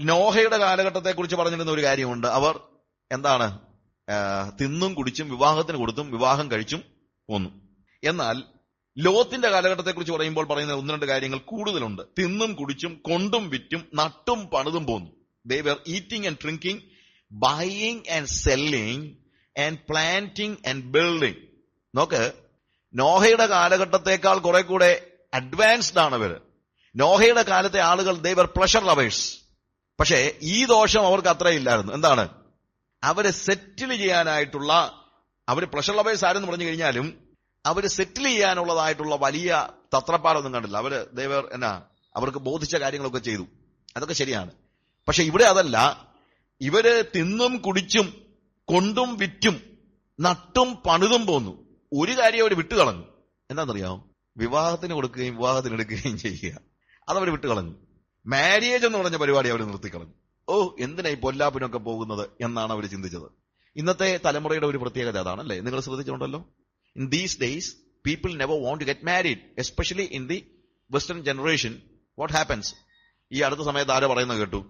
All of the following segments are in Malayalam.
നോഹയുടെ കാലഘട്ടത്തെ കുറിച്ച് പറഞ്ഞിരുന്ന ഒരു കാര്യമുണ്ട്. അവർ എന്താണ്? തിന്നും കുടിച്ചും വിവാഹത്തിന് കൊടുത്തും വിവാഹം കഴിച്ചും പോന്നു. എന്നാൽ ലോത്തിന്റെ കാലഘട്ടത്തെ കുറിച്ച് പറയുമ്പോൾ പറയുന്ന ഒന്ന് രണ്ട് കാര്യങ്ങൾ കൂടുതലുണ്ട്. തിന്നും കുടിച്ചും കൊണ്ടും വിറ്റും നട്ടും പണിതും പോന്നു. They were eating and drinking buying and selling and planting and building നോക്ക് നോഹയുടെ കാലഘട്ടത്തെക്കാൾ കുറെ കൂടെ അഡ്വാൻസ്ഡ് ആണ് ഇവർ. നോഹയുടെ കാലത്തെ ആളുകൾ ദേവർ പ്ലഷർ ലവേഴ്സ് പക്ഷേ ഈ ദോഷം അവർക്ക് അത്രയില്ലായിരുന്നു. എന്താണ്? അവരെ സെറ്റിൽ ചെയ്യാനായിട്ടുള്ള അവർ പ്രഷർ ലവേഴ്സ് ആരെന്ന് പറഞ്ഞു കഴിഞ്ഞാലും അവർ സെറ്റിൽ ചെയ്യാനുള്ളതായിട്ടുള്ള വലിയ തത്രപ്പാടൊന്നും കണ്ടില്ല. അവർ ദേവർ എന്നാ അവർക്ക് ബോധിച്ച കാര്യങ്ങളൊക്കെ ചെയ്തു. അതൊക്കെ ശരിയാണ്. പക്ഷെ ഇവിടെ അതല്ല. ഇവർ തിന്നും കുടിച്ചും കൊണ്ടും വിറ്റും നട്ടും പണിതും പോന്നു. ഒരു കാര്യം അവർ വിട്ടുകളഞ്ഞു. എന്താണെന്നറിയാമോ വിവാഹത്തിന് കൊടുക്കുകയും വിവാഹത്തിന് എടുക്കുകയും ചെയ്യുക. അതവർ വിട്ടുകളഞ്ഞു. മാരേജ് എന്ന് പറഞ്ഞ പരിപാടി അവർ നിർത്തിക്കളഞ്ഞു. ഓ എന്തിനാ ഈ പൊല്ലാപ്പിനൊക്കെ പോകുന്നത് എന്നാണ് അവർ ചിന്തിച്ചത്. ഇന്നത്തെ തലമുറയുടെ ഒരു പ്രത്യേകത അതാണ് അല്ലേ നിങ്ങൾ ശ്രദ്ധിച്ചിട്ടുണ്ടല്ലോ? In these days people never want to get married especially in the western generation what happens ഈ അടുത്ത സമയത്ത് ആരോ പറയുന്നത് കേട്ടു?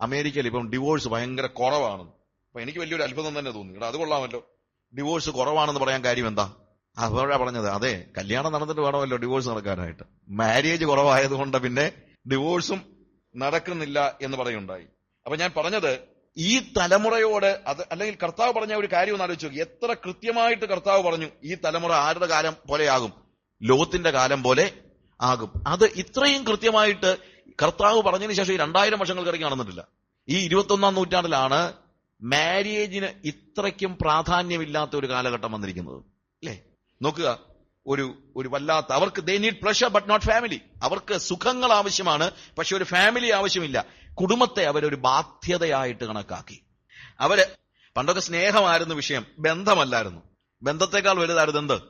അമേരിക്കയിൽ ഇപ്പം ഡിവോഴ്സ് ഭയങ്കര കുറവാണ്. അപ്പൊ എനിക്ക് വലിയൊരു അത്ഭുതം തന്നെ തോന്നി. അത് കൊള്ളാമല്ലോ. ഡിവോഴ്സ് കുറവാണെന്ന് പറയാൻ കാര്യം എന്താ? അവരാ പറഞ്ഞത് അതെ കല്യാണം നടന്നിട്ട് വേണമല്ലോ ഡിവോഴ്സ് നടക്കാനായിട്ട്. മാരേജ് കുറവായതുകൊണ്ട് പിന്നെ ഡിവോഴ്സും നടക്കുന്നില്ല എന്ന് പറയുണ്ടായി. അപ്പൊ ഞാൻ പറഞ്ഞത് ഈ തലമുറയോട് അത് അല്ലെങ്കിൽ കർത്താവ് പറഞ്ഞ ഒരു കാര്യം ഒന്ന് ആലോചിച്ചു എത്ര കൃത്യമായിട്ട് കർത്താവ് പറഞ്ഞു ഈ തലമുറ ആരുടെ കാലം പോലെയാകും? ലോകത്തിന്റെ കാലം പോലെ ആകും. അത് ഇത്രയും കൃത്യമായിട്ട് കർത്താവ് പറഞ്ഞതിന് ശേഷം ഈ രണ്ടായിരം വർഷങ്ങൾക്ക് ഇടയ്ക്ക് നടന്നിട്ടില്ല. ഈ ഇരുപത്തൊന്നാം നൂറ്റാണ്ടിലാണ് മാരേജിന് ഇത്രയ്ക്കും പ്രാധാന്യമില്ലാത്ത ഒരു കാലഘട്ടം വന്നിരിക്കുന്നത്. അല്ലേ? നോക്കുക. ഒരു ഒരു വല്ലാത്ത അവർക്ക് they need pleasure but not family അവർക്ക് സുഖങ്ങൾ ആവശ്യമാണ് പക്ഷെ ഒരു ഫാമിലി ആവശ്യമില്ല. കുടുംബത്തെ അവരൊരു ബാധ്യതയായിട്ട് കണക്കാക്കി. അവർ പണ്ടൊക്കെ സ്നേഹമായിരുന്നു വിഷയം ബന്ധമല്ലായിരുന്നു. ബന്ധത്തെക്കാൾ വലുതായിരുന്നു എന്ത്?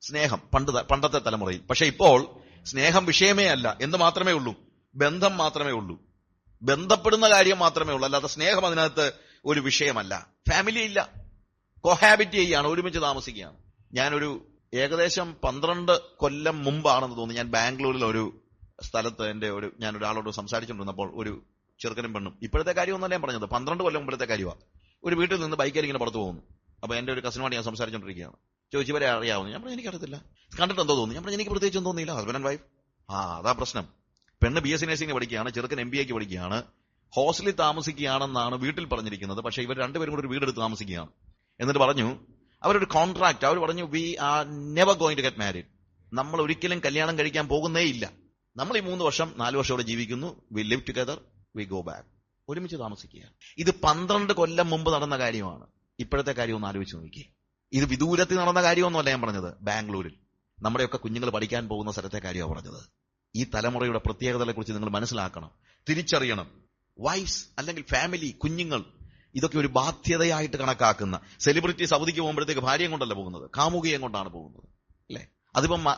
സ്നേഹം പണ്ട് പണ്ടത്തെ തലമുറയിൽ. പക്ഷെ ഇപ്പോൾ സ്നേഹം വിഷയമേ അല്ല. എന്ത് മാത്രമേ ഉള്ളൂ? ബന്ധം മാത്രമേ ഉള്ളൂ. ബന്ധപ്പെടുന്ന കാര്യം മാത്രമേ ഉള്ളൂ. അല്ലാതെ സ്നേഹം അതിനകത്ത് ഒരു വിഷയമല്ല. ഫാമിലി ഇല്ല. കൊഹാബിറ്റ് ചെയ്യുകയാണ് ഒരുമിച്ച് താമസിക്കുകയാണ്. ഞാനൊരു ഏകദേശം പന്ത്രണ്ട് കൊല്ലം മുമ്പാണെന്ന് തോന്നുന്നു ഞാൻ ബാംഗ്ലൂരിൽ ഒരു സ്ഥലത്ത് എന്റെ ഒരു ഞാൻ ഒരാളോട് സംസാരിച്ചുകൊണ്ടിരുന്നപ്പോൾ ഒരു ചെറുക്കനും പെണ്ണും. ഇപ്പോഴത്തെ കാര്യമൊന്നല്ല ഞാൻ പറഞ്ഞത്. പന്ത്രണ്ട് കൊല്ലം മുമ്പത്തെ കാര്യമാണ് ഒരു വീട്ടിൽ നിന്ന് ബൈക്കിൽ ഇങ്ങനെ പുറത്തു പോകുന്നു. അപ്പൊ എന്റെ ഒരു കസിനുമായിട്ട് ഞാൻ സംസാരിച്ചുകൊണ്ടിരിക്കുകയാണ്. ചോദിച്ചു ഇവരെ അറിയാവുന്നു ഞാൻ പറഞ്ഞു എനിക്കറിയത്തില്ല. കണ്ടിട്ട് എന്തോ തോന്നി ഞാൻ പറഞ്ഞു എനിക്ക് പ്രത്യേകിച്ചൊന്നും തോന്നിയില്ല ഹസ്ബൻഡ് ആൻഡ് വൈഫ് ആ അതാ പ്രശ്നം. പെണ്ണ് ബി എസ് സി നഴ്സിംഗ് പഠിക്കുകയാണ് ചെറുക്കൻ എം ബി എക്ക് പഠിക്കുകയാണ്. ഹോസ്റ്റലിൽ താമസിക്കുകയാണെന്നാണ് വീട്ടിൽ പറഞ്ഞിരിക്കുന്നത്. പക്ഷെ ഇവർ രണ്ടുപേരും കൂടി ഒരു വീടെടുത്ത് താമസിക്കുകയാണ്. എന്നിട്ട് പറഞ്ഞു അവരൊരു കോൺട്രാക്ട് അവർ പറഞ്ഞു we are never going to get married നമ്മൾ ഒരിക്കലും കല്യാണം കഴിക്കാൻ പോകുന്നേ ഇല്ല. നമ്മൾ ഈ മൂന്ന് വർഷം നാല് വർഷം ഇവിടെ ജീവിക്കുന്നു. We live together we go back ഒരുമിച്ച് താമസിക്കുക ഇത് പന്ത്രണ്ട് കൊല്ലം മുമ്പ് നടന്ന കാര്യമാണ്. ഇപ്പോഴത്തെ കാര്യം ഒന്ന് ആലോചിച്ച് നോക്കിയേ. ഇത് വിദൂരത്തിൽ നടന്ന കാര്യമൊന്നുമല്ല ഞാൻ പറഞ്ഞത്. ബാംഗ്ലൂരിൽ. നമ്മുടെയൊക്കെ കുഞ്ഞുങ്ങൾ പഠിക്കാൻ പോകുന്ന സ്ഥലത്തെ കാര്യമാണ് പറഞ്ഞത്. ഈ തലമുറയുടെ പ്രത്യേകതകളെ കുറിച്ച് നിങ്ങൾ മനസ്സിലാക്കണം. തിരിച്ചറിയണം. വൈഫ്സ് അല്ലെങ്കിൽ ഫാമിലി കുഞ്ഞുങ്ങൾ ഇതൊക്കെ ഒരു ബാധ്യതയായിട്ട് കണക്കാക്കുന്ന. സെലിബ്രിറ്റി സൗദിക്ക് പോകുമ്പോഴത്തേക്ക് ഭാര്യയും കൊണ്ടല്ല പോകുന്നത്. കാമുകിയും കൊണ്ടാണ് പോകുന്നത്. അല്ലേ? അതിപ്പം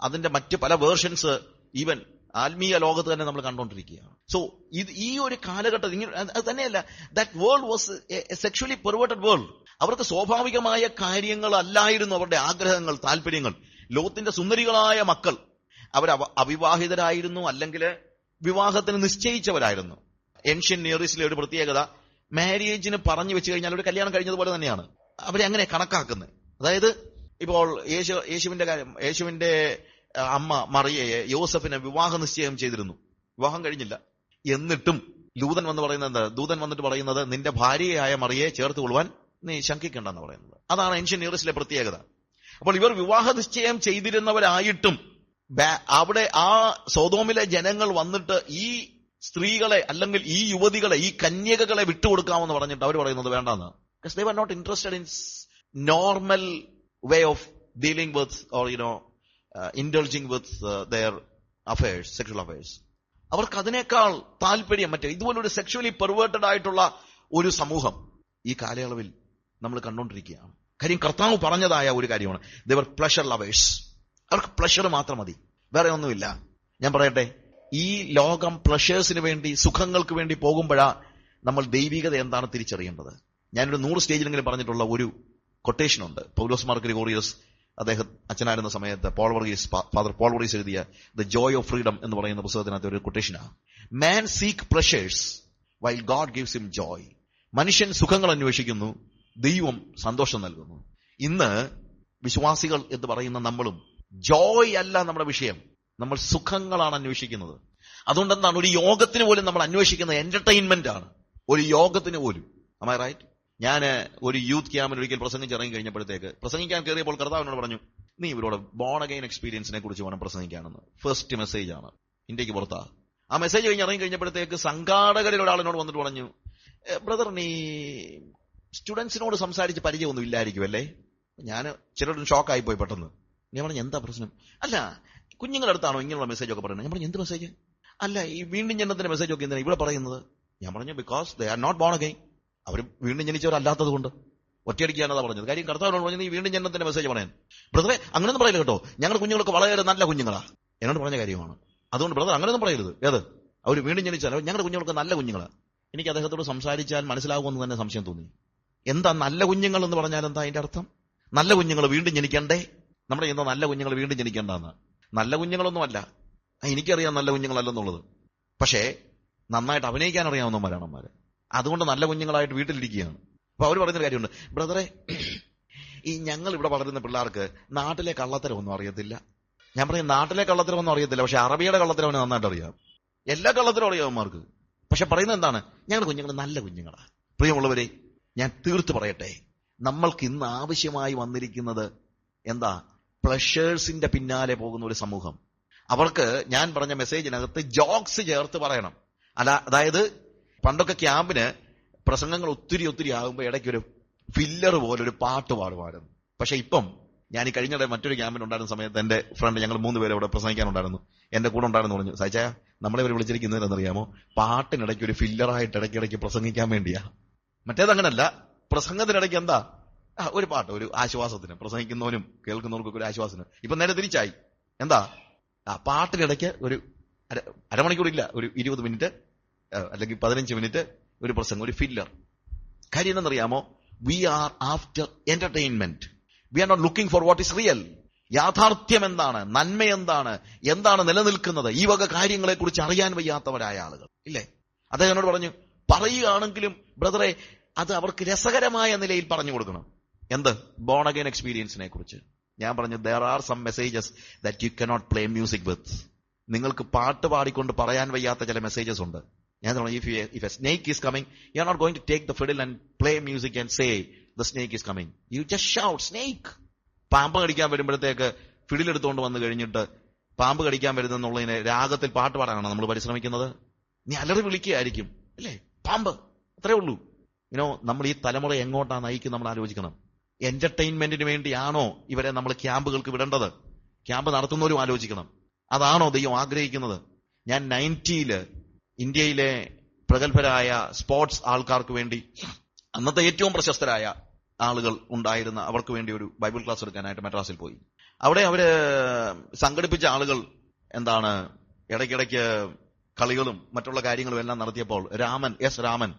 അതിന്റെ മറ്റ് പല വേർഷൻസ് ഈവൻ ആത്മീയ ലോകത്ത് തന്നെ നമ്മൾ കണ്ടുകൊണ്ടിരിക്കുകയാണ് സോ ഇത് ഈ ഒരു കാലഘട്ടത്തിൽ ഇങ്ങനെ അത് തന്നെയല്ല. That world was sexually perverted world അവർക്ക് സ്വാഭാവികമായ കാര്യങ്ങളല്ലായിരുന്നു അവരുടെ ആഗ്രഹങ്ങൾ താല്പര്യങ്ങൾ. ലോകത്തിന്റെ സുന്ദരികളായ മക്കൾ അവർ അവ- അവിവാഹിതരായിരുന്നു അല്ലെങ്കിൽ വിവാഹത്തിന് നിശ്ചയിച്ചവരായിരുന്നു. ഏൻഷ്യൻ നിയറീസിലെ ഒരു പ്രത്യേകത മാരേജിന് പറഞ്ഞു വെച്ച് കഴിഞ്ഞാൽ ഒരു കല്യാണം കഴിഞ്ഞതുപോലെ തന്നെയാണ്. അവരെ അങ്ങനെ കണക്കാക്കുന്നത്. അതായത് ഇപ്പോൾ യേശു യേശുവിന്റെ കാര്യം യേശുവിന്റെ അമ്മ മറിയയെ യോസഫിനെ വിവാഹ നിശ്ചയം ചെയ്തിരുന്നു. വിവാഹം കഴിഞ്ഞില്ല. എന്നിട്ടും ദൂതൻ വന്ന് പറയുന്നത് എന്താ? ദൂതൻ വന്നിട്ട് പറയുന്നത് നിന്റെ ഭാര്യയായ മറിയെ ചേർത്ത് കൊള്ളുവാൻ നീ ശങ്കിക്കണ്ടെന്ന് പറയുന്നത്. അതാണ് ഏൻഷ്യൻ യൂറിസിലെ പ്രത്യേകത. അപ്പോൾ ഇവർ വിവാഹ നിശ്ചയം ചെയ്തിരുന്നവരായിട്ടും അവിടെ ആ സോതോമിലെ ജനങ്ങൾ വന്നിട്ട് ഈ സ്ത്രീകളെ അല്ലെങ്കിൽ ഈ യുവതികളെ ഈ കന്യകകളെ വിട്ടുകൊടുക്കാമെന്ന് പറഞ്ഞിട്ട് അവർ പറയുന്നത് വേണ്ടെന്ന്. They were not interested in normal way of dealing with or you know indulging with their affairs sexual affairs അവർക്ക് അതിനേക്കാൾ താല്പര്യം മറ്റേ ഇതുപോലൊരു സെക്ഷലി പെർവേർട്ടഡ് ആയിട്ടുള്ള ഒരു സമൂഹം ഈ കാലയളവിൽ നമ്മൾ കണ്ടുകൊണ്ടിരിക്കുകയാണ് കാര്യം കർത്താവ് പറഞ്ഞതായ ഒരു കാര്യമാണ്. ദർ പ്ലഷർ ലവേഴ്സ് അവർക്ക് പ്ലഷർ മാത്രം മതി. വേറെ ഒന്നുമില്ല. ഞാൻ പറയട്ടെ? ഈ ലോകം പ്ലഷേഴ്സിന് വേണ്ടി സുഖങ്ങൾക്ക് വേണ്ടി പോകുമ്പോഴാ നമ്മൾ ദൈവികത എന്താണ് തിരിച്ചറിയേണ്ടത്? ഞാനൊരു നൂറ് സ്റ്റേജിലെങ്കിലും പറഞ്ഞിട്ടുള്ള ഒരു കൊട്ടേഷൻ ഉണ്ട്. പൗലോസ് മാർക്ക് ഗ്രിഗോറിയസ് അദ്ദേഹം അച്ഛനായിരുന്ന സമയത്ത് പോൾ വർഗീസ് ഫാദർ പോൾ വർഗീസ് എഴുതിയ ദ ജോയ് ഓഫ് ഫ്രീഡം എന്ന് പറയുന്ന പുസ്തകത്തിനകത്ത് ഒരു കൊട്ടേഷനാണ് man seek pleasures while God gives him joy മനുഷ്യൻ സുഖങ്ങൾ അന്വേഷിക്കുന്നു ദൈവം സന്തോഷം നൽകുന്നു. ഇന്ന് വിശ്വാസികൾ എന്ന് പറയുന്ന നമ്മളും ജോയ് അല്ല നമ്മുടെ വിഷയം. നമ്മൾ സുഖങ്ങളാണ് അന്വേഷിക്കുന്നത്. അതുകൊണ്ട് എന്താണ് ഒരു യോഗത്തിന് പോലും നമ്മൾ അന്വേഷിക്കുന്നത് എന്റർടൈൻമെന്റ് ആണ് ഒരു യോഗത്തിന് പോലും. അമ്മ റൈറ്റ് ഞാൻ ഒരു യൂത്ത് ക്യാമ്പിൽ ഒരിക്കൽ പ്രസംഗിച്ച് ഇറങ്ങി കഴിഞ്ഞപ്പോഴത്തേക്ക് പ്രസംഗിക്കാൻ കയറിയപ്പോൾ കർത്താവിനോട് പറഞ്ഞു നീ ഇവരോട് ബോൺ അഗൈൻ എക്സ്പീരിയൻസിനെ കുറിച്ച് വേണം പ്രസംഗിക്കാനെന്ന്. ഫസ്റ്റ് മെസ്സേജ് ആണ്. ഇന്ത്യയ്ക്ക് പുറത്താ. ആ മെസ്സേജ് കഴിഞ്ഞ് ഇറങ്ങി കഴിഞ്ഞപ്പോഴത്തേക്ക് സംഘാടകരിൽ ഒരാളിനോട് വന്നിട്ട് പറഞ്ഞു ബ്രദർ നീ സ്റ്റുഡൻസിനോട് സംസാരിച്ച് പരിചയമൊന്നും ഇല്ലായിരിക്കും അല്ലേ ഞാൻ ചിലരും ഷോക്കായി പോയി പെട്ടെന്ന്. ഞാൻ പറഞ്ഞു എന്താ പ്രശ്നം? അല്ല കുഞ്ഞുങ്ങളുടെ അടുത്താണോ ഇങ്ങനെയുള്ള മെസ്സേജ് ഒക്കെ പറയുന്നത്? ഞാൻ പറഞ്ഞു എന്ത് മെസ്സേജ് അല്ല ഈ വീണ്ടും ജനത്തിന്റെ മെസ്സേജ് ഒക്കെ എന്തിനാണ് ഇവിടെ പറയുന്നത്? ഞാൻ പറഞ്ഞു because they are not born again അവർ വീണ്ടും ജനിച്ചവരല്ലാത്തത് കൊണ്ട് ഒറ്റയടിക്കാനതാ പറഞ്ഞത്. കാര്യം കർത്താവിനോട് പറഞ്ഞത് ഈ വീണ്ടും ജനത്തിന്റെ മെസ്സേജ് പറയാൻ. ബ്രദറെ അങ്ങനെയൊന്നും പറയില്ല കേട്ടോ. ഞങ്ങളുടെ കുഞ്ഞുങ്ങൾക്ക് വളരെ നല്ല കുഞ്ഞുങ്ങളാ. എന്നോട് പറഞ്ഞ കാര്യമാണ്. അതുകൊണ്ട് ബ്രദർ അങ്ങനെയൊന്നും പറയരുത്. ഏത്? അവർ വീണ്ടും ജനിച്ചാൽ ഞങ്ങളുടെ കുഞ്ഞുങ്ങൾക്ക് നല്ല കുഞ്ഞുങ്ങളാ. എനിക്ക് അദ്ദേഹത്തോട് സംസാരിച്ചാൽ മനസ്സിലാകുമെന്ന് തന്നെ സംശയം തോന്നി. എന്താ നല്ല കുഞ്ഞുങ്ങൾ എന്ന് പറഞ്ഞാൽ എന്താ അതിന്റെ അർത്ഥം? നല്ല കുഞ്ഞുങ്ങൾ വീണ്ടും ജനിക്കണ്ടേ? നമ്മുടെ എന്താ നല്ല കുഞ്ഞുങ്ങൾ വീണ്ടും ജനിക്കേണ്ടെന്ന്. നല്ല കുഞ്ഞുങ്ങളൊന്നുമല്ല. എനിക്കറിയാം നല്ല കുഞ്ഞുങ്ങളല്ലെന്നുള്ളത്. പക്ഷേ നന്നായിട്ട് അഭിനയിക്കാൻ അറിയാവുന്നവന്മാരാണ് അമ്മമാര് അതുകൊണ്ട് നല്ല കുഞ്ഞുങ്ങളായിട്ട് വീട്ടിലിരിക്കുകയാണ്. അപ്പൊ അവർ പറയുന്നൊരു കാര്യമുണ്ട്. ബ്രദറെ ഈ ഞങ്ങൾ ഇവിടെ വളരുന്ന പിള്ളേർക്ക് നാട്ടിലെ കള്ളത്തരമൊന്നും അറിയത്തില്ല. ഞാൻ പറയും നാട്ടിലെ കള്ളത്തരമൊന്നും അറിയത്തില്ല. പക്ഷെ അറബിയുടെ കള്ളത്തരം നന്നായിട്ട് അറിയാം. എല്ലാ കള്ളത്തരം അറിയാം അവന്മാർക്ക്. പക്ഷെ പറയുന്നത് എന്താണ്? ഞങ്ങൾ കുഞ്ഞുങ്ങൾ നല്ല കുഞ്ഞുങ്ങളാ. പ്രിയമുള്ളവരെ ഞാൻ തീർത്ത് പറയട്ടെ. നമ്മൾക്ക് ഇന്ന് ആവശ്യമായി വന്നിരിക്കുന്നത് എന്താ? പ്ലഷേഴ്സിന്റെ പിന്നാലെ പോകുന്ന ഒരു സമൂഹം. അവർക്ക് ഞാൻ പറഞ്ഞ മെസ്സേജിനകത്ത് ജോക്സ് ചേർത്ത് പറയണം. അല്ല അതായത് പണ്ടൊക്കെ ക്യാമ്പിന് പ്രസംഗങ്ങൾ ഒത്തിരി ഒത്തിരി ആകുമ്പോൾ ഇടയ്ക്ക് ഒരു ഫില്ലർ പോലെ ഒരു പാട്ട് പാടുമായിരുന്നു. പക്ഷെ ഇപ്പം ഞാൻ ഈ കഴിഞ്ഞ മറ്റൊരു ക്യാമ്പിൽ ഉണ്ടായിരുന്ന സമയത്ത് എന്റെ ഫ്രണ്ട് ഞങ്ങൾ മൂന്ന് പേര് ഇവിടെ പ്രസംഗിക്കാനുണ്ടായിരുന്നു. എന്റെ കൂടെ ഉണ്ടായിരുന്നു പറഞ്ഞു. സഹിച്ച നമ്മളെ ഇവർ വിളിച്ചിരിക്കുന്നത് എന്നറിയാമോ പാട്ടിനിടയ്ക്ക് ഒരു ഫില്ലറായിട്ട് ഇടയ്ക്കിടയ്ക്ക് പ്രസംഗിക്കാൻ വേണ്ടിയാ. മറ്റേത് അങ്ങനല്ല പ്രസംഗത്തിനിടയ്ക്ക് എന്താ? ഒരു പാട്ട് ഒരു ആശ്വാസത്തിന്. പ്രസംഗിക്കുന്നവനും കേൾക്കുന്നവർക്കൊക്കെ ഒരു ആശ്വാസത്തിന്. ഇപ്പൊ നേരെ തിരിച്ചായി. എന്താ? ആ പാട്ടിനിടയ്ക്ക് ഒരു അര അരമണിക്കൂർ ഇല്ല ഒരു ഇരുപത് മിനിറ്റ് അല്ലെങ്കിൽ പതിനഞ്ച് മിനിറ്റ് ഒരു പ്രസംഗം ഒരു ഫില്ലർ കാര്യം എന്തെന്നറിയാമോ we are after entertainment we are not looking for what is real യാഥാർത്ഥ്യം എന്താണ്? നന്മ എന്താണ്? എന്താണ് നിലനിൽക്കുന്നത്? ഈ വക കാര്യങ്ങളെ കുറിച്ച് അറിയാൻ വയ്യാത്തവരായ ആളുകൾ. ഇല്ലേ? അദ്ദേഹം എന്നോട് പറഞ്ഞു പറയുകയാണെങ്കിലും ബ്രദറെ അത് അവർക്ക് രസകരമായ നിലയിൽ പറഞ്ഞു കൊടുക്കണം. എന്ത്? ബോൺ അഗൈൻ എക്സ്പീരിയൻസിനെ കുറിച്ച്. ഞാൻ പറഞ്ഞു there are some messages that you cannot play music with നിങ്ങൾക്ക് പാട്ട് പാടിക്കൊണ്ട് പറയാൻ വയ്യാത്ത ചില മെസ്സേജസ് ഉണ്ട്. ഞാൻ പറഞ്ഞു if if a snake is coming you are not going to take the fiddle and play music and say the snake is coming you just shout snake പാമ്പ് കടിക്കാൻ വരുമ്പോഴത്തേക്ക് ഫിഡിലെടുത്തുകൊണ്ട് വന്നു കഴിഞ്ഞിട്ട് പാമ്പ് കടിക്കാൻ വരുന്നെന്നുള്ളതിനെ രാഗത്തിൽ പാട്ട് പാടാനാണ് നമ്മൾ പരിശ്രമിക്കുന്നത്? നീ അലറി വിളിക്കുകയായിരിക്കും അല്ലേ? പാമ്പ് അത്രേ ഉള്ളൂ. ഇനോ നമ്മൾ ഈ തലമുറ എങ്ങോട്ടാണ് നയിക്കുന്നത് നമ്മൾ ആലോചിക്കണം. എന്റർടൈൻമെന്റിന് വേണ്ടിയാണോ ഇവരെ നമ്മൾ ക്യാമ്പുകൾക്ക് വിടേണ്ടത്? ക്യാമ്പ് നടത്തുന്നവരും ആലോചിക്കണം. അതാണോ ദൈവം ആഗ്രഹിക്കുന്നത്? ഞാൻ നയന്റിയിൽ ഇന്ത്യയിലെ പ്രഗത്ഭരായ സ്പോർട്സ് ആൾക്കാർക്ക് വേണ്ടി അന്നത്തെ ഏറ്റവും പ്രശസ്തരായ ആളുകൾ ഉണ്ടായിരുന്ന അവർക്ക് വേണ്ടി ഒരു ബൈബിൾ ക്ലാസ് എടുക്കാനായിട്ട് മദ്രാസിൽ പോയി. അവിടെ അവർ സംഘടിപ്പിച്ച ആളുകൾ എന്താണ് ഇടയ്ക്കിടയ്ക്ക് കളികളും മറ്റുള്ള കാര്യങ്ങളും എല്ലാം നടത്തിയപ്പോൾ രാമൻ എസ് രാമൻ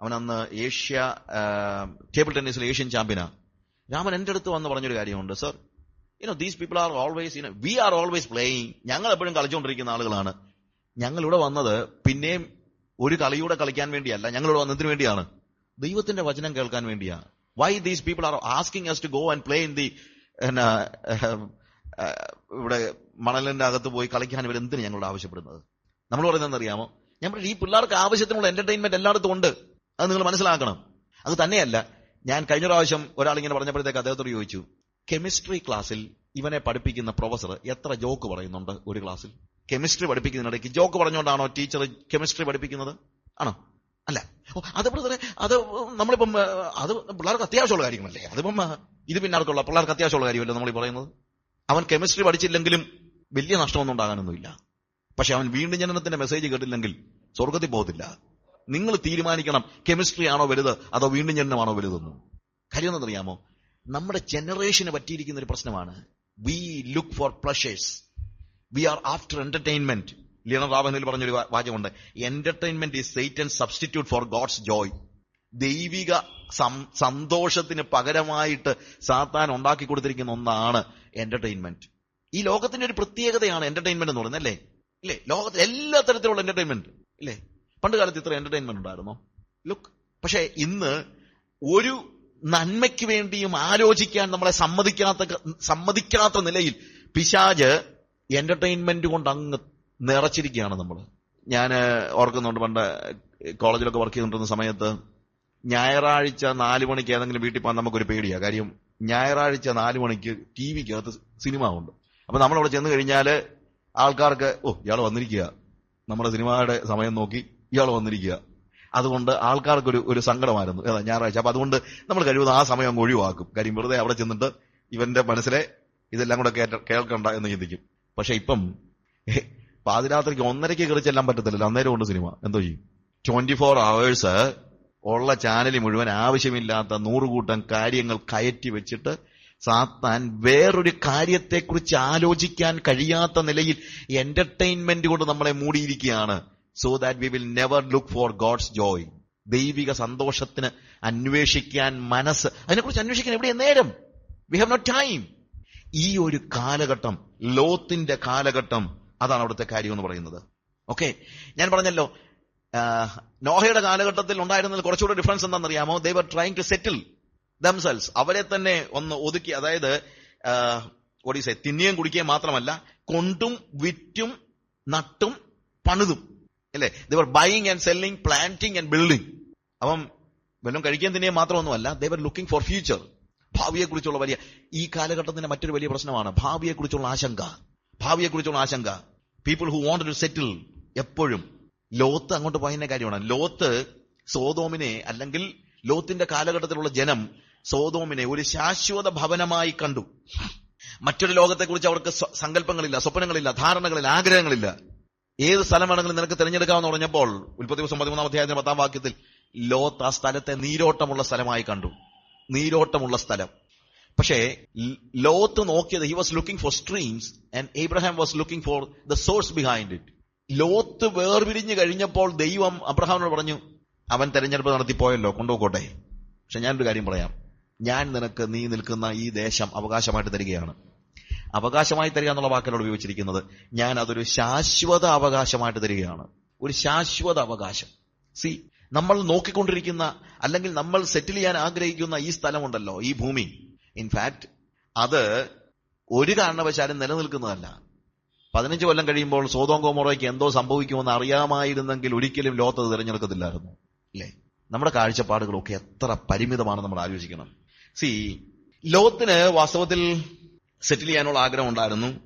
അവനന്ന് ഏഷ്യ ടേബിൾ ടെന്നീസിൽ ഏഷ്യൻ ചാമ്പ്യനാ. രാമൻ എന്റെ അടുത്ത് വന്ന് പറഞ്ഞൊരു കാര്യമുണ്ട് sir you know these people are always you know we are always playing ഞങ്ങൾ എപ്പോഴും കളിച്ചുകൊണ്ടിരിക്കുന്ന ആളുകളാണ്. ഞങ്ങൾ ഇവിടെ വന്നത് പിന്നെയും ഒരു കളിയൂടെ കളിക്കാൻ വേണ്ടിയല്ല ഞങ്ങൾ ഇവിടെ വന്നതിന് വേണ്ടിയാണ്. ദൈവത്തിന്റെ വചനം കേൾക്കാൻ വേണ്ടിയാ. Why these people are asking us to go and play in the ഇവിടെ മണലിന്റെ അകത്ത് പോയി കളിക്കാൻ ഇവർ എന്തിനു ഞങ്ങളോട് ആവശ്യപ്പെടുന്നത്? നമ്മൾ പറയുന്നത് അറിയാമോ ഞാൻ ഈ പിള്ളേർക്ക് ആവശ്യത്തിനുള്ള എന്റർടൈൻമെന്റ് എല്ലായിടത്തും ഉണ്ട്. അത് നിങ്ങൾ മനസ്സിലാക്കണം. അത് തന്നെയല്ല. ഞാൻ കഴിഞ്ഞ പ്രാവശ്യം ഒരാൾ ഇങ്ങനെ പറഞ്ഞപ്പോഴത്തേക്ക് അദ്ദേഹത്തോട് ചോദിച്ചു കെമിസ്ട്രി ക്ലാസ്സിൽ ഇവനെ പഠിപ്പിക്കുന്ന പ്രൊഫസർ എത്ര ജോക്ക് പറയുന്നുണ്ട് ഒരു ക്ലാസ്സിൽ കെമിസ്ട്രി പഠിപ്പിക്കുന്നതിനിടയ്ക്ക് ജോക്ക് പറഞ്ഞുകൊണ്ടാണോ ടീച്ചർ കെമിസ്ട്രി പഠിപ്പിക്കുന്നത്? ആണോ? അല്ല. അത് ബ്രദറെ അത് നമ്മളിപ്പം അത് പിള്ളേർക്ക് അത്യാവശ്യമുള്ള കാര്യങ്ങളല്ലേ? അതിപ്പം ഇത് പിന്നെ ആർക്കുള്ള പിള്ളേർക്ക് അത്യാവശ്യമുള്ള കാര്യമല്ലേ നമ്മൾ പറയുന്നത്? അവൻ കെമിസ്ട്രി പഠിച്ചില്ലെങ്കിലും വലിയ നഷ്ടമൊന്നും ഉണ്ടാകാനൊന്നുമില്ല. പക്ഷെ അവൻ വീണ്ടും ജനനത്തിന്റെ മെസ്സേജ് കേട്ടില്ലെങ്കിൽ സ്വർഗത്തിൽ പോകത്തില്ല. നിങ്ങൾ തീരുമാനിക്കണം. കെമിസ്ട്രി ആണോ വലുത്? അതോ വീണ്ടും ജനനമാണോ വലുതെന്ന്. കാര്യം എന്നറിയാമോ നമ്മുടെ ജനറേഷന് പറ്റിയിരിക്കുന്ന ഒരു പ്രശ്നമാണ്. We look for pleasures we are after entertainment Leonard റാബനിൽ പറഞ്ഞൊരു വാചകമുണ്ട്. Entertainment is Satan substitute for God's joy ദൈവിക സന്തോഷത്തിന് പകരമായിട്ട് സാത്താൻ ഉണ്ടാക്കി കൊടുത്തിരിക്കുന്ന ഒന്നാണ് എന്റർടൈൻമെന്റ് ഈ ലോകത്തിന്റെ ഒരു പ്രത്യേകതയാണ് എന്റർടൈൻമെന്റ് എന്ന് പറയുന്നത് അല്ലേ? ഇല്ലേ? ലോകത്തിൽ എല്ലാ തരത്തിലുള്ള എന്റർടൈൻമെന്റ് ഇല്ലേ? പണ്ട് കാലത്ത് ഇത്ര എന്റർടൈൻമെന്റ് ഉണ്ടായിരുന്നോ? ലുക്ക് പക്ഷെ ഇന്ന് ഒരു നന്മയ്ക്ക് വേണ്ടിയും ആലോചിക്കാൻ നമ്മളെ സമ്മതിക്കാത്ത സമ്മതിക്കാത്ത നിലയിൽ പിശാജ് എന്റർടൈൻമെന്റ് കൊണ്ട് അങ്ങ് നിറച്ചിരിക്കുകയാണ് നമ്മൾ ഞാൻ ഓർക്കുന്നുണ്ട് പണ്ട് കോളേജിലൊക്കെ വർക്ക് ചെയ്തുകൊണ്ടിരുന്ന സമയത്ത് ഞായറാഴ്ച നാല് മണിക്ക് ഏതെങ്കിലും വീട്ടിൽ പോകാൻ നമുക്കൊരു പേടിയാണ് കാര്യം ഞായറാഴ്ച നാല് മണിക്ക് ടി വിക്കകത്ത് സിനിമ ഉണ്ട് അപ്പൊ നമ്മളവിടെ ചെന്ന് കഴിഞ്ഞാൽ ആൾക്കാർക്ക് ഓ ഇയാൾ വന്നിരിക്കുക. നമ്മുടെ സിനിമയുടെ സമയം നോക്കി ഇയാൾ വന്നിരിക്കുക. അതുകൊണ്ട് ആൾക്കാർക്ക് ഒരു സങ്കടമായിരുന്നു. ഏതാ ഞായറാഴ്ച. അപ്പൊ അതുകൊണ്ട് നമ്മൾ കഴിവതും ആ സമയം അങ്ങ് ഒഴിവാക്കും. കാര്യം വെറുതെ അവിടെ ചെന്നിട്ട് ഇവന്റെ മനസ്സിലെ ഇതെല്ലാം കൂടെ കേൾക്കണ്ട എന്ന് ചിന്തിക്കും. പക്ഷെ ഇപ്പം പാതിരാത്രിക്ക് ഒന്നരയ്ക്ക് കയറി ചെല്ലാൻ പറ്റത്തില്ലല്ലോ. അന്നേരം ഉണ്ട് സിനിമ. എന്തോ ചെയ്യും? ട്വന്റി ഫോർ അവേഴ്സ് ഉള്ള ചാനൽ മുഴുവൻ ആവശ്യമില്ലാത്ത നൂറുകൂട്ടം കാര്യങ്ങൾ കയറ്റി വെച്ചിട്ട് സാത്താൻ വേറൊരു കാര്യത്തെക്കുറിച്ച് ആലോചിക്കാൻ കഴിയാത്ത നിലയിൽ എന്റർടൈൻമെന്റ് കൊണ്ട് നമ്മളെ മൂടിയിരിക്കുകയാണ്. So that we will never look for God's joy ദൈവിക സന്തോഷത്തിന് അന്വേഷിക്കാൻ മനസ്സ്. അതിനെക്കുറിച്ച് അന്വേഷിക്കാൻ എവിടെ നേരം? വി ഹാവ് നോട്ട് ടൈം ഈ ഒരു കാലഘട്ടം ലോത്തിന്റെ കാലഘട്ടം അതാണ് അവിടുത്തെ കാര്യം എന്ന് പറയുന്നത്. ഓക്കെ ഞാൻ പറഞ്ഞല്ലോ നോഹയുടെ കാലഘട്ടത്തിൽ ഉണ്ടായിരുന്നതിൽ കുറച്ചുകൂടെ ഡിഫറൻസ് എന്താണെന്നറിയാമോ? They were trying to settle themselves അവരെ തന്നെ ഒന്ന് ഒതുക്കി അതായത് ഒഡീസെ തിന്നുകയും കുടിക്കുകയും മാത്രമല്ല കൊണ്ടും വിറ്റും നട്ടും പണിതും. അല്ലേ? They were buying and selling planting and building അപ്പം വല്ലതും കഴിക്കാൻ തന്നെ മാത്രമൊന്നുമല്ല ദേവർ ലുക്കിംഗ് ഫോർ ഫ്യൂച്ചർ ഭാവിയെക്കുറിച്ചുള്ള വലിയ ഈ കാലഘട്ടത്തിന്റെ മറ്റൊരു വലിയ പ്രശ്നമാണ് ഭാവിയെക്കുറിച്ചുള്ള ആശങ്ക. ഭാവിയെക്കുറിച്ചുള്ള ആശങ്ക. People who want to settle എപ്പോഴും. ലോത്ത് അങ്ങോട്ട് പറയുന്ന കാര്യമാണ്. ലോത്ത് സോതോമിനെ അല്ലെങ്കിൽ ലോത്തിന്റെ കാലഘട്ടത്തിലുള്ള ജനം സോതോമിനെ ഒരു ശാശ്വത ഭവനമായി കണ്ടു. മറ്റൊരു ലോകത്തെക്കുറിച്ച് അവർക്ക് സങ്കല്പങ്ങളില്ല സ്വപ്നങ്ങളില്ല ധാരണകളില്ല ആഗ്രഹങ്ങളില്ല. ഏത് സ്ഥലം വേണമെങ്കിലും നിനക്ക് തിരഞ്ഞെടുക്കാമെന്ന് പറഞ്ഞപ്പോൾ ഉൽപ്പത്തി ദിവസം പതിമൂന്നാം അധ്യായത്തിന്റെ പത്താം വാക്യത്തിൽ ലോത്ത് ആ സ്ഥലത്തെ നീരോട്ടമുള്ള സ്ഥലമായി കണ്ടു. നീരോട്ടമുള്ള സ്ഥലം. പക്ഷേ ലോത്ത് നോക്കിയത് he was looking for streams and Abraham was looking for the source behind it Lot വേർപിരിഞ്ഞു കഴിഞ്ഞപ്പോൾ ദൈവം അബ്രഹാമിനോട് പറഞ്ഞു അവൻ തെരഞ്ഞെടുപ്പ് നടത്തിപ്പോയല്ലോ കൊണ്ടുപോക്കോട്ടെ പക്ഷെ ഞാനൊരു കാര്യം പറയാം. ഞാൻ നിനക്ക് നീ നിൽക്കുന്ന ഈ ദേശം അവകാശമായിട്ട് തരികയാണ്. അവകാശമായി തരിക എന്നുള്ള വാക്കിനോട് ഉപയോഗിച്ചിരിക്കുന്നത്. ഞാൻ അതൊരു ശാശ്വത അവകാശമായിട്ട് തരികയാണ്. ഒരു ശാശ്വത അവകാശം. സി നമ്മൾ നോക്കിക്കൊണ്ടിരിക്കുന്ന അല്ലെങ്കിൽ നമ്മൾ സെറ്റിൽ ചെയ്യാൻ ആഗ്രഹിക്കുന്ന ഈ സ്ഥലമുണ്ടല്ലോ ഈ ഭൂമി. ഇൻഫാക്ട് അത് ഒരു കാരണവശാലും നിലനിൽക്കുന്നതല്ല. പതിനഞ്ച് കൊല്ലം കഴിയുമ്പോൾ സോതോം കോമോറയ്ക്ക് എന്തോ സംഭവിക്കുമെന്ന് അറിയാമായിരുന്നെങ്കിൽ ഒരിക്കലും ലോത്ത് അത് തിരഞ്ഞെടുക്കത്തില്ലായിരുന്നു. അല്ലേ നമ്മുടെ കാഴ്ചപ്പാടുകളൊക്കെ എത്ര പരിമിതമാണ് നമ്മൾ ആലോചിക്കണം. സി ലോത്തിന് വാസ്തവത്തിൽ സെറ്റിൽ ചെയ്യാനുള്ള ആഗ്രഹം ഉണ്ടായിരുന്നു.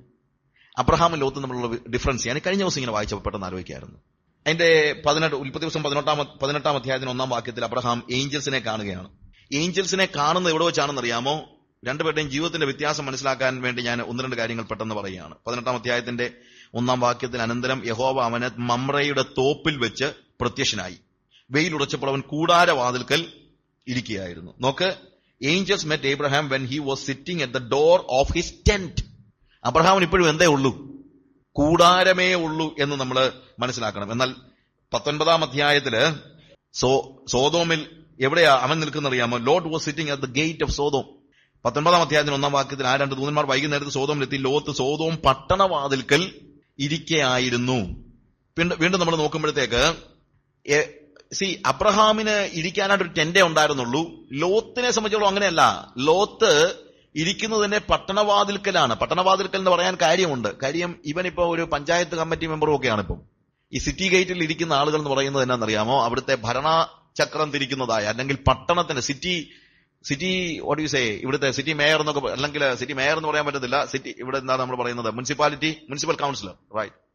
അബ്രഹാമും ലോത്തും തമ്മിലുള്ള ഡിഫറൻസ് ഞാൻ കഴിഞ്ഞ ദിവസം ഇങ്ങനെ വായിച്ചപ്പോൾ പെട്ടെന്ന് ആലോചിക്കായിരുന്നു അതിന്റെ പതിനെട്ട് ഉൽപ്പത്തി ദിവസം പതിനെട്ടാം പതിനെട്ടാം അധ്യായത്തിന് ഒന്നാം വാക്യത്തിൽ അബ്രഹാം ഏഞ്ചൽസിനെ കാണുകയാണ്. ഏഞ്ചൽസിനെ കാണുന്ന എവിടെ വെച്ചാണെന്ന് അറിയാമോ രണ്ടുപേരുടെയും ജീവിതത്തിന്റെ വ്യത്യാസം മനസ്സിലാക്കാൻ വേണ്ടി ഞാൻ ഒന്ന് രണ്ട് കാര്യങ്ങൾ പെട്ടെന്ന് പറയുകയാണ്. പതിനെട്ടാം അധ്യായത്തിന്റെ ഒന്നാം വാക്യത്തിൽ അനന്തരം യഹോവ അവന് മമ്രയുടെ തോപ്പിൽ വെച്ച് പ്രത്യക്ഷനായി. വെയിലുറച്ചപ്പോൾ അവൻ കൂടാരവാതിൽക്കൽ ഇരിക്കുകയായിരുന്നു. നോക്ക് angels met Abraham when he was sitting at the door of his tent അബ്രഹാമിന് ഇപ്പോഴും എന്തേ ഉള്ളൂ? കൂടാരമേ ഉള്ളൂ എന്ന് നമ്മൾ മനസ്സിലാക്കണം. എന്നാൽ പത്തൊൻപതാം അധ്യായത്തിൽ സോ സോതോമിൽ എവിടെയാ അവൻ നിൽക്കുന്നറിയാമോ? Lot was sitting at the gate of Sodom പത്തൊൻപതാം അധ്യായത്തിന് ഒന്നാം വാക്യത്തിൽ ആ രണ്ട് ദൂതന്മാർ വൈകുന്നേരത്ത് സോതോമിലെത്തി ലോത്ത് സോതോം പട്ടണവാതിൽക്കൽ ഇരിക്കയായിരുന്നു. വീണ്ടും നമ്മൾ നോക്കുമ്പോഴത്തേക്ക് സി അബ്രഹാമിന് ഇരിക്കാനായിട്ട് ഒരു ടെൻഡേ ഉണ്ടായിരുന്നുള്ളൂ. ലോത്തിനെ സംബന്ധിച്ചോളം അങ്ങനെയല്ല. ലോത്ത് ഇരിക്കുന്നതിന്റെ പട്ടണവാതിൽക്കലാണ്. പട്ടണവാതിൽക്കൽ എന്ന് പറയാൻ കാര്യമുണ്ട്. കാര്യം ഇവൻ ഇപ്പോ ഒരു പഞ്ചായത്ത് കമ്മിറ്റി മെമ്പറും ഒക്കെയാണ് ഇപ്പം ഈ സിറ്റി ഗേറ്റിൽ ഇരിക്കുന്ന ആളുകൾ എന്ന് പറയുന്നത് എന്നാണെന്നറിയാമോ? അവിടുത്തെ ഭരണചക്രം തിരിക്കുന്നതായ. അല്ലെങ്കിൽ പട്ടണത്തിന്റെ city city what you say ഇവിടുത്തെ സിറ്റി മേയർ എന്നൊക്കെ അല്ലെങ്കിൽ സിറ്റി മേയർ എന്ന് പറയാൻ പറ്റത്തില്ല. സിറ്റി ഇവിടെ എന്താ നമ്മൾ പറയുന്നത്? Municipality municipal councillor. റൈറ്റ്